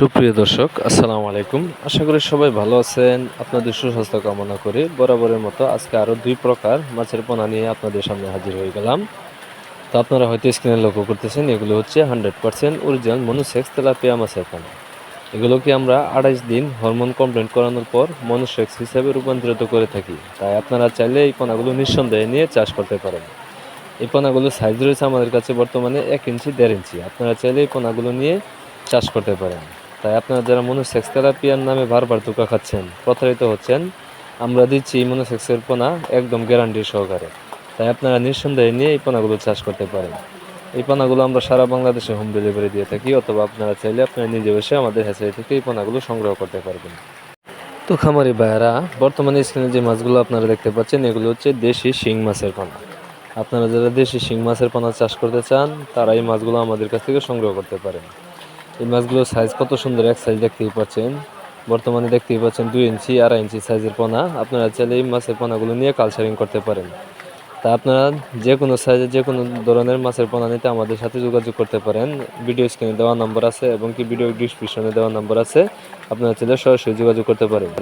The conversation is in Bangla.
সুপ্রিয় দর্শক, আসসালামু আলাইকুম। আশা করি সবাই ভালো আছেন। আপনাদের সুস্বাস্থ্য কামনা করে বরাবরের মতো আজকে আরও দুই প্রকার মাছের পোনা নিয়ে আপনাদের সামনে হাজির হয়ে গেলাম। তো আপনারা হয়তো স্ক্রিনে লক্ষ্য করতেছেন, এগুলো হচ্ছে hundred percent original monosex tilapia মাছের পোনা। এগুলোকে আমরা আড়াইশ দিন হরমোন কমপ্লেন্ট করানোর পর মনুসেক্স হিসেবে রূপান্তরিত করে থাকি। তাই আপনারা চাইলে এই পোনাগুলো নিঃসন্দেহে নিয়ে চাষ করতে পারেন। এই পোনাগুলোর সাইজ রয়েছে আমাদের কাছে বর্তমানে এক ইঞ্চি, দেড় ইঞ্চি। আপনারা চাইলে এই পোনাগুলো নিয়ে চাষ করতে পারেন। তাই আপনারা যারা মনোসেক্স থেরাপিয়ার নামে বারবার ধোকা খাচ্ছেন, প্রতারিত হচ্ছেন, আমরা দিচ্ছি মনোসেক্সের পোনা একদম গ্যারান্টি সহকারে। তাই আপনারা নিঃসন্দেহে নিয়ে এই পোনাগুলো চাষ করতে পারেন। এই পোনাগুলো আমরা সারা বাংলাদেশে হোম ডেলিভারি দিয়ে থাকি, অথবা আপনারা চাইলে আপনারা নিজে বসে আমাদের হ্যাচারি থেকে এই পোনাগুলো সংগ্রহ করতে পারবেন। তো খামারি ভাইয়ারা, বর্তমানে স্ক্রিনে যে মাছগুলো আপনারা দেখতে পাচ্ছেন, এগুলো হচ্ছে দেশি শিং মাছের পোনা। আপনারা যারা দেশি শিং মাছের পোনা চাষ করতে চান, তারা এই মাছগুলো আমাদের কাছ থেকে সংগ্রহ করতে পারেন। এই মাছগুলোর সাইজ কত সুন্দর এক সাইজ দেখতেই পাচ্ছেন। বর্তমানে দেখতেই পাচ্ছেন দুই ইঞ্চি, আড়াই ইঞ্চি সাইজের পোনা। আপনারা চাইলে এই মাছের পোনাগুলো নিয়ে কালচারিং করতে পারেন। তা আপনারা যে কোনো সাইজের যে কোনো ধরনের মাছের পোনা নিতে আমাদের সাথে যোগাযোগ করতে পারেন। ভিডিও স্ক্রিনে দেওয়া নম্বর আছে এবং কি ভিডিও ডিসক্রিপশনে দেওয়া নম্বর আছে। আপনারা চাইলে সরাসরি যোগাযোগ করতে পারেন।